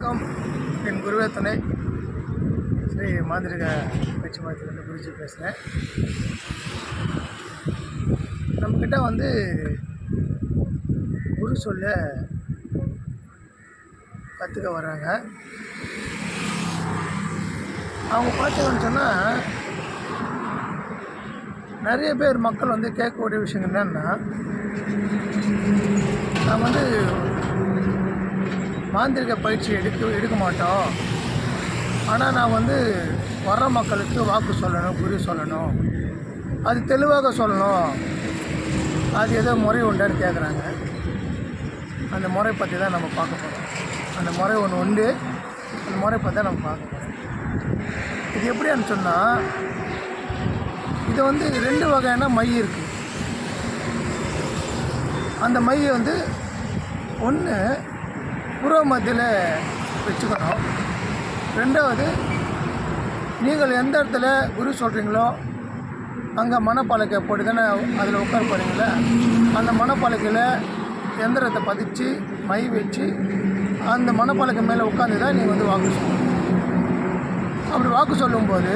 வணக்கம். என் குருவே துணை. ஸ்ரீ மாந்திரிக பயிற்சி மையத்திலிருந்து குருஜி பேசுகிறேன் நம்மக்கிட்ட வந்து குரு சொல்ல கற்றுக்க வர்றாங்க. அவங்க பார்த்தீங்கன்னு சொன்னால் நிறைய பேர் மக்கள் வந்து கேட்கக்கூடிய விஷயம் என்னென்னா நான் வந்து மாந்திரிக பயிற்சி எடுக்க எடுக்க மாட்டோம். ஆனால் நான் வந்து வர்ற மக்களுக்கு வாக்கு சொல்லணும் குறி சொல்லணும். அது தெளிவாக சொல்லணும். அது ஏதோ முறை உண்டான்னு கேட்குறாங்க அந்த முறை பற்றி தான் நம்ம பார்க்க போகிறோம் அந்த முறை ஒன்று உண்டு. அந்த முறை பற்றி தான் நம்ம பார்க்க போகிறோம் இது எப்படின்னு சொன்னால் இது வந்து ரெண்டு வகையான மை இருக்குது அந்த மையை வந்து ஒன்று புற மத்தியில் வச்சுக்கணும். ரெண்டாவது நீங்கள் எந்த இடத்துல குரு சொல்கிறீங்களோ அங்கே மணப்பாலக்கை போட்டு தானே அதில் உட்கார போகிறீங்களே அந்த மணப்பாலக்கையில் எந்திரத்தை பதிச்சு மை வச்சு அந்த மணப்பலக்கை மேலே உட்காந்து தான் நீங்கள் வந்து வாக்கு சொல்லணும். அப்படி வாக்கு சொல்லும்போது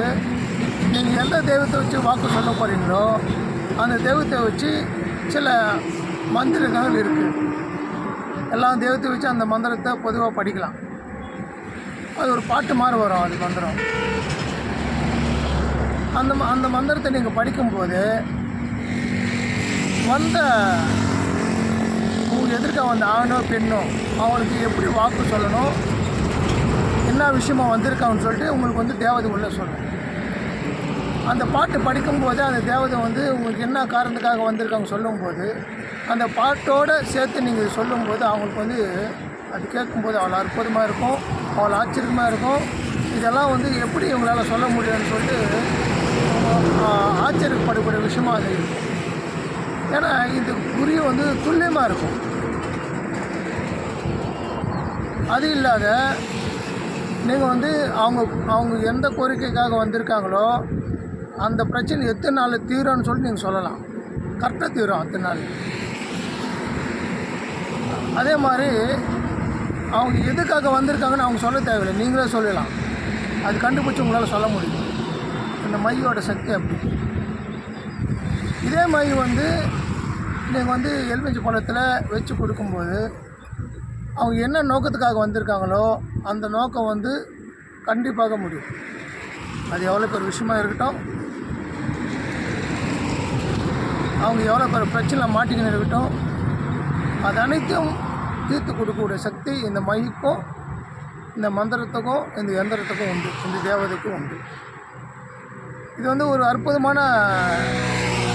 நீங்கள் எந்த தெய்வத்தை வச்சு வாக்கு சொல்ல போகிறீங்களோ அந்த தெய்வத்தை வச்சு சில மந்திரங்கள் இருக்குது எல்லா தெய்வத்தை வச்சு அந்த மந்திரத்தை பொதுவாக படிக்கலாம். அது ஒரு பாட்டு மாதிரி வரும் அது மந்திரம். அந்த ம- அந்த மந்திரத்தை நீங்கள் படிக்கும்போது வந்த உங்கள் எதிர்க்க வந்த ஆணோ பெண்ணோ அவங்களுக்கு எப்படி வாக்கு சொல்லணும் என்ன விஷயமா வந்திருக்காங்கன்னு சொல்லிட்டு உங்களுக்கு வந்து தேவதை உள்ள சொல்லணும். அந்த பாட்டு படிக்கும்போது அந்த தேவதை வந்து உங்களுக்கு என்ன காரணத்துக்காக வந்திருக்காங்க சொல்லும்போது அந்த பாட்டோடு சேர்த்து நீங்கள் சொல்லும்போது அவங்களுக்கு வந்து அது கேட்கும்போது அவ்வளோ அற்புதமாக இருக்கும் அவ்வளோ ஆச்சரியமாக இருக்கும். இதெல்லாம் வந்து எப்படி இவங்களால் சொல்ல முடியும்னு சொல்லிட்டு ஆச்சரியப்படக்கூடிய விஷயமாக அது இருக்கும். ஏன்னா இந்த குறி வந்து துல்லியமாக இருக்கும். அது இல்லாத நீங்கள் வந்து அவங்க அவங்க எந்த கோரிக்கைக்காக வந்திருக்காங்களோ அந்த பிரச்சனை எத்தனை நாள் தீரும்னு சொல்லி நீங்கள் சொல்லலாம். கரெக்டாக தீரும் அத்தனை நாள். அதே மாதிரி அவங்க எதுக்காக வந்திருக்காங்கன்னு அவங்க சொல்ல தேவையில்லை. நீங்களே சொல்லலாம். அது கண்டுபிடிச்சி உங்களால் சொல்ல முடியும். இந்த மையோட சக்தி அப்படி. இதே மை வந்து நீங்கள் வந்து எலுமிச்சை பழத்தில் வச்சு கொடுக்கும்போது அவங்க என்ன நோக்கத்துக்காக வந்திருக்காங்களோ அந்த நோக்கம் வந்து கண்டிப்பாக முடியும். அது எவ்வளோ பெரிய விஷயமாக இருக்கட்டும் அவங்க எவ்வளோ பெரிய பிரச்சனை மாட்டிக்கின்னு இருக்கட்டும் அது அனைத்தும் தீர்த்து கொடுக்கக்கூடிய சக்தி இந்த மைக்கும் இந்த மந்திரத்துக்கும் இந்த எந்திரத்துக்கும் உண்டு. இந்த தேவதைக்கும் உண்டு. இது வந்து ஒரு அற்புதமான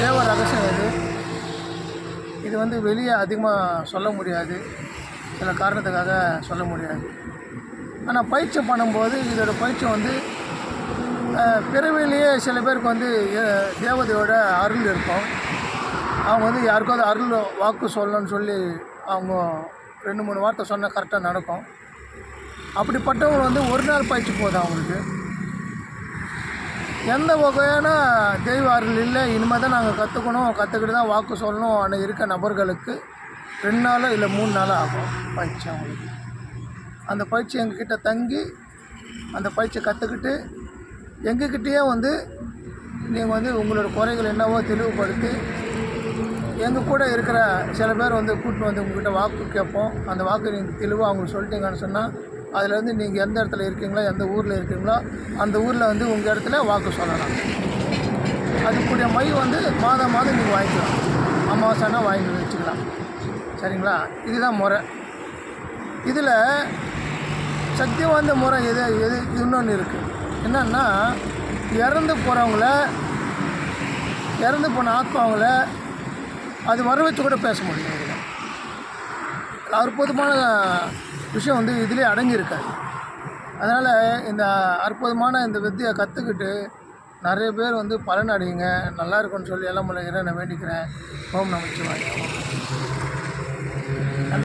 தேவ ரகசியம் இது. இது வந்து வெளியே அதிகமாக சொல்ல முடியாது. சில காரணத்துக்காக சொல்ல முடியாது. ஆனால் பயிற்சி பண்ணும்போது இதோட பயிற்சி வந்து பிறவிலேயே சில பேருக்கு வந்து தேவதையோட அருள் இருக்கும். அவங்க வந்து யாருக்காவது அருள் வாக்கு சொல்லணும்னு சொல்லி அவங்க ரெண்டு மூணு வார்த்தை சொன்னால் கரெக்டாக நடக்கும். அப்படிப்பட்டவங்க வந்து ஒரு நாள் பயிற்சி போதும் அவங்களுக்கு. எந்த வகையான தெய்வ அருள் இல்லை இனிமேல் தான் நாங்கள் கற்றுக்கணும் கற்றுக்கிட்டு தான் வாக்கு சொல்லணும் ஆனால் இருக்க நபர்களுக்கு ரெண்டு நாளோ இல்லை மூணு நாளோ ஆகும் பயிற்சி அவங்களுக்கு. அந்த பயிற்சி எங்ககிட்ட தங்கி அந்த பயிற்சியை கற்றுக்கிட்டு எங்ககிட்டயே வந்து நீங்கள் வந்து உங்களோட குறைகள் என்னவோ தெளிவுபடுத்தி எங்கள் கூட இருக்கிற சில பேர் வந்து கூட்டின்னு வந்து உங்ககிட்ட வாக்கு கேட்போம். அந்த வாக்கு நீங்கள் தெளிவாக அவங்களுக்கு சொல்லிட்டீங்கன்னு சொன்னால் அதில் வந்து நீங்கள் எந்த இடத்துல இருக்கீங்களோ எந்த ஊரில் இருக்கீங்களோ அந்த ஊரில் வந்து உங்கள் இடத்துல வாக்கு சொல்லலாம். அதுக்குரிய மை வந்து மாதம் மாதம் நீங்கள் வாங்கிக்கலாம். அமாவாசைனா வாங்கி வச்சுக்கலாம். சரிங்களா? இதுதான் முறை. இதில் சக்தி வாய்ந்த முறை எது எது இன்னொன்று இருக்குது என்னன்னா இறந்து போகிறவங்கள இறந்து போன ஆத்மாவங்கள அது வர வச்சு கூட பேச முடியும். இதில் அற்புதமான விஷயம் வந்து இதிலே அடங்கியிருக்காது அதனால் இந்த அற்புதமான இந்த வித்தியை கற்றுக்கிட்டு நிறைய பேர் வந்து பலன் அடையுங்க நல்லா இருக்கும்னு சொல்லி எல்லாம் இறை நான் வேண்டிக்கிறேன். ஓம் நமச்சிவாய